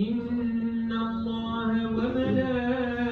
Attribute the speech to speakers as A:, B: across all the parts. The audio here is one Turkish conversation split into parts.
A: إن الله وملائكته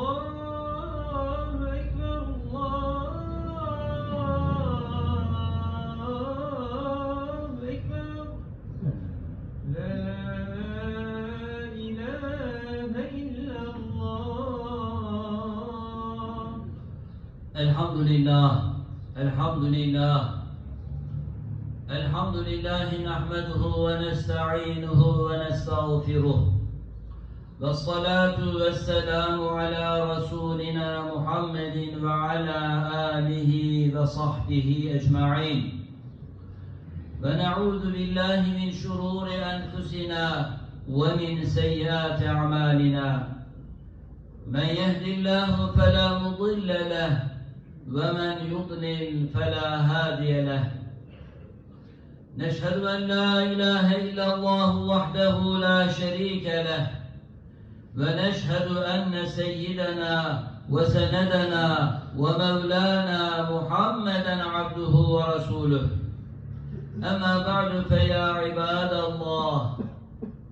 A: الله أكبر الله أكبر لا إله إلا الله
B: الحمد لله. الحمد لله. الحمد لله نحمده ونستعينه ونستغفره. والصلاة والسلام على رسولنا محمد وعلى آله وصحبه أجمعين. ونعوذ بالله من شرور أنفسنا ومن سيئات أعمالنا. من يهد الله فلا مضل له ومن يضلل فلا هادي له. نشهد أن لا إله إلا الله وحده لا شريك له ونشهد أن سيدنا وسندنا ومولانا محمدا عبده ورسوله. أما بعد فيا عباد الله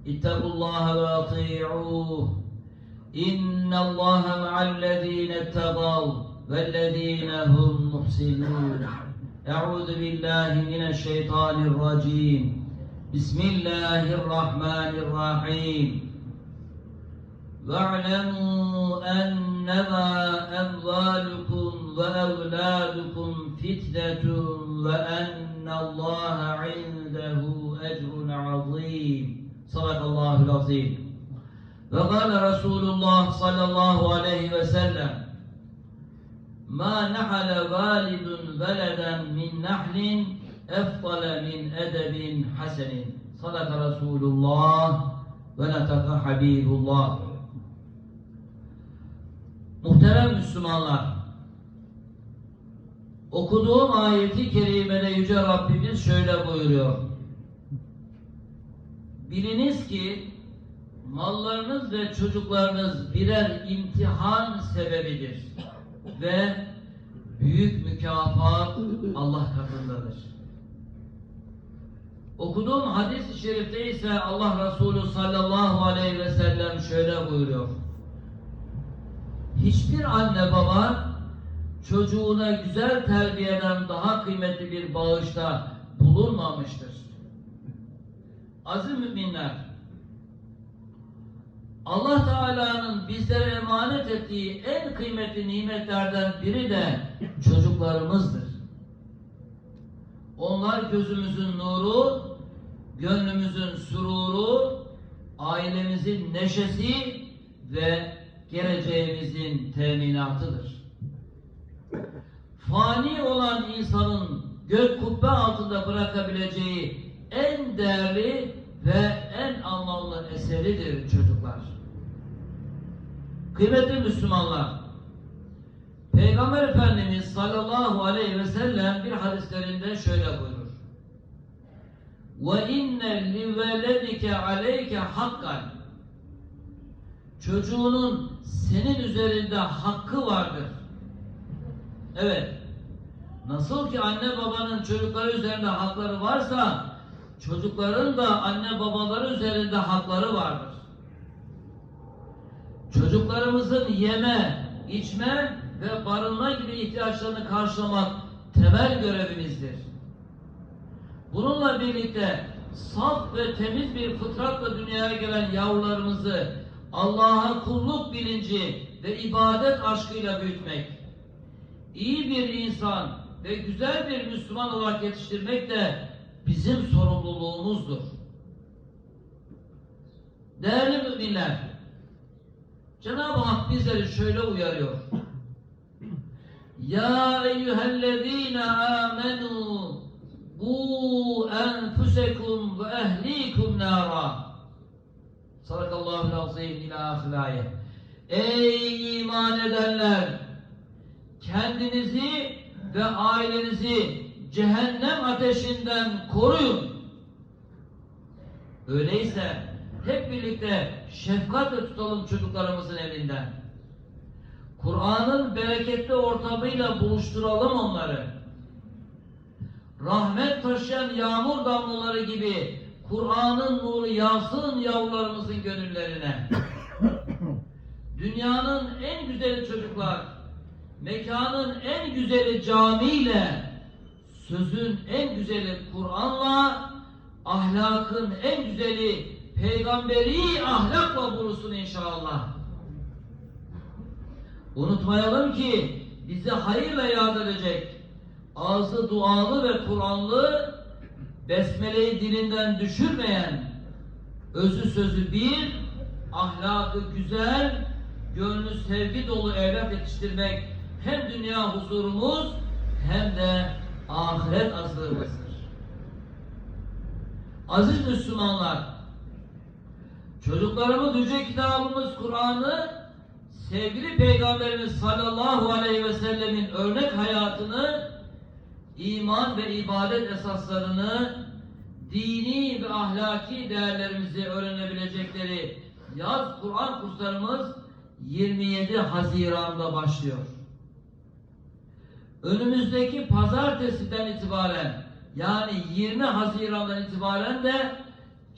B: اتقوا الله وأطيعوه. إن الله مع الذين اتقوا والذين هم محسنون. أعوذ بالله من الشيطان الرجيم بسم الله الرحمن الرحيم واعلموا أنما أموالكم وأولادكم فتنة وأن الله عنده أجر عظيم صدق الله العظيم وقال رسول الله صلى الله عليه وسلم ma nahale validun veleden min nahlin efdale min edebin hasenin. Sadaka Resulullah ve netaka Habibullah. Muhterem Müslümanlar, okuduğum ayeti kerimede Yüce Rabbimiz şöyle buyuruyor. Biliniz ki mallarınız ve çocuklarınız birer imtihan sebebidir ve büyük mükafat Allah katındadır. Okuduğum hadis-i şerifte ise Allah Resulü sallallahu aleyhi ve sellem şöyle buyuruyor. Hiçbir anne baba çocuğuna güzel terbiyeden daha kıymetli bir bağışta bulunmamıştır. Aziz müminler, Allah Teala'nın bizlere emanet ettiği en kıymetli nimetlerden biri de çocuklarımızdır. Onlar gözümüzün nuru, gönlümüzün sururu, ailemizin neşesi ve geleceğimizin teminatıdır. fani olan insanın gök kubbe altında bırakabileceği en değerli ve en anlamlı eseridir çocuklar. Kıymetli Müslümanlar, Peygamber Efendimiz sallallahu aleyhi ve sellem bir hadislerinde şöyle buyurur. Li veledike aleyke hakkan. Çocuğunun senin üzerinde hakkı vardır. Evet. Nasıl ki anne babanın çocukları üzerinde hakları varsa çocukların da anne babaları üzerinde hakları vardır. Çocuklarımızın yeme, içme ve barınma gibi ihtiyaçlarını karşılamak temel görevimizdir. Bununla birlikte saf ve temiz bir fıtratla dünyaya gelen yavrularımızı Allah'a kulluk bilinci ve ibadet aşkıyla büyütmek, iyi bir insan ve güzel bir Müslüman olarak yetiştirmek de bizim sorumluluğumuzdur. Değerli müminler, Cenab-ı Hak bizleri şöyle uyarıyor. Ya eyyühellezine amenu bu enfusekum ve ehlikum nara. Sadakallahu azim ila ahilaye. Ey iman edenler! Kendinizi ve ailenizi cehennem ateşinden koruyun. Öyleyse hep birlikte şefkatle tutalım çocuklarımızın elinden. Kur'an'ın bereketli ortamıyla buluşturalım onları. Rahmet taşıyan yağmur damlaları gibi Kur'an'ın nuru yağsın yavrularımızın gönüllerine. Dünyanın en güzeli çocuklar, mekanın en güzeli camiyle, sözün en güzeli Kur'an'la, ahlakın en güzeli peygamberi ahlakla bulursun inşallah. Unutmayalım ki bizi hayırla yad edecek, ağzı dualı ve Kur'anlı, besmeleyi dilinden düşürmeyen, özü sözü bir, ahlakı güzel, gönlü sevgi dolu evlat yetiştirmek hem dünya huzurumuz hem de ahiret azığımızdır. Aziz Müslümanlar, çocuklarımız Yüce Kitabımız Kur'an'ı sevgili Peygamberimiz sallallahu aleyhi ve sellemin örnek hayatını, iman ve ibadet esaslarını, dini ve ahlaki değerlerimizi öğrenebilecekleri yaz Kur'an kurslarımız 27 Haziran'da başlıyor. Önümüzdeki pazartesiden itibaren yani 20 Haziran'dan itibaren de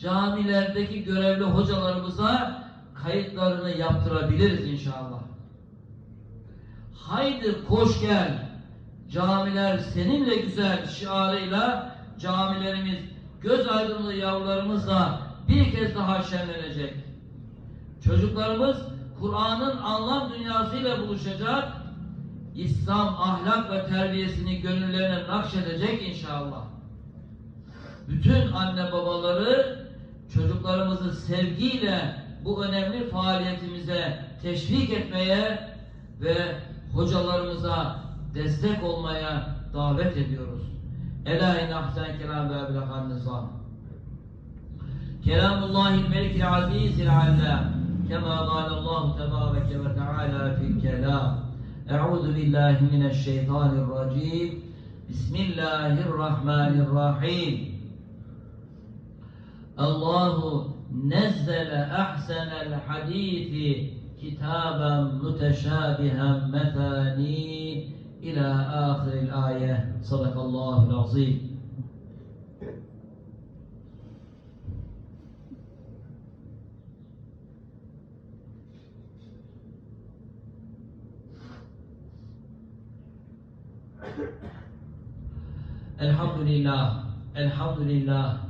B: camilerdeki görevli hocalarımıza kayıtlarını yaptırabiliriz inşallah. Haydi koş gel. Camiler seninle güzel şiarıyla camilerimiz göz aydınlığı yavrularımızla bir kez daha şenlenecek. Çocuklarımız Kur'an'ın anlam dünyasıyla buluşacak. İslam ahlak ve terbiyesini gönüllerine nakşedecek inşallah. Bütün anne babaları çocuklarımızı sevgiyle bu önemli faaliyetimize teşvik etmeye ve hocalarımıza destek olmaya davet ediyoruz. Ela inahsen kelam ve eblehan nizam. Kelamullahil melikil azizil allam. Kema galallahu tebareke ve teala fil kelam. Euzu billahi mineşşeytanirracim. Bismillahirrahmanirrahim. الله نزل أحسن الحديث كتابا متشابها مثاني إلى آخر الآية. صدق الله العظيم. الحمد لله الحمد لله.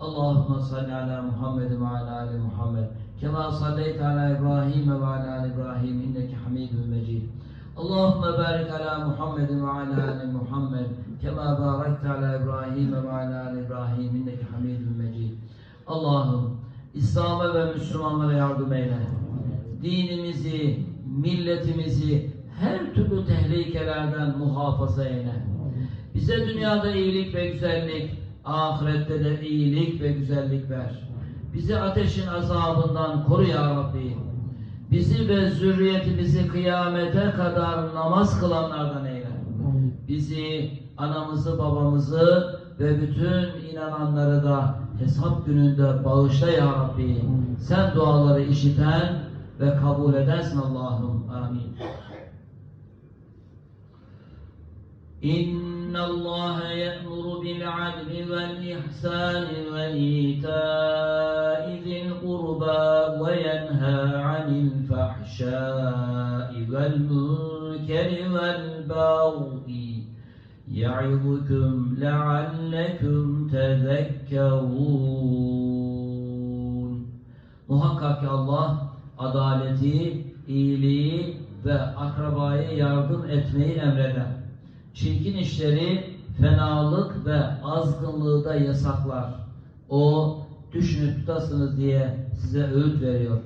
B: Allahümme salli ala Muhammed ve ala ali Muhammed. Kema salleyte ala İbrahim ve ala ali İbrahim inneke hamidun mecid. Allahümme barik ala Muhammed ve ala ali Muhammed. Kema barekte ala İbrahim ve ala ali İbrahim inneke hamidun mecid. Allah'ım İslam'a ve Müslümanlara yardım eyle. Dinimizi, milletimizi her türlü tehlikelerden muhafaza eyle. Bize dünyada iyilik ve güzellik, ahirette de iyilik ve güzellik ver. Bizi ateşin azabından koru ya Rabbi. Bizi ve zürriyetimizi kıyamete kadar namaz kılanlardan eyle. Bizi, anamızı, babamızı ve bütün inananları da hesap gününde bağışla ya Rabbi. Sen duaları işiten ve kabul edersin Allah'ım. Amin. الله يأمر بالعدل والإحسان وإيتاء ذي القربى وينهى عن الفحشاء والمنكر والبغي يعظكم لعلكم تذكرون ki Allah adaleti, iyiliği ve akrabayı yardım etmeyi emreder. Çirkin işleri, fenalık ve azgınlığı da yasaklar. O düşünüp tutasınız diye size öğüt veriyor.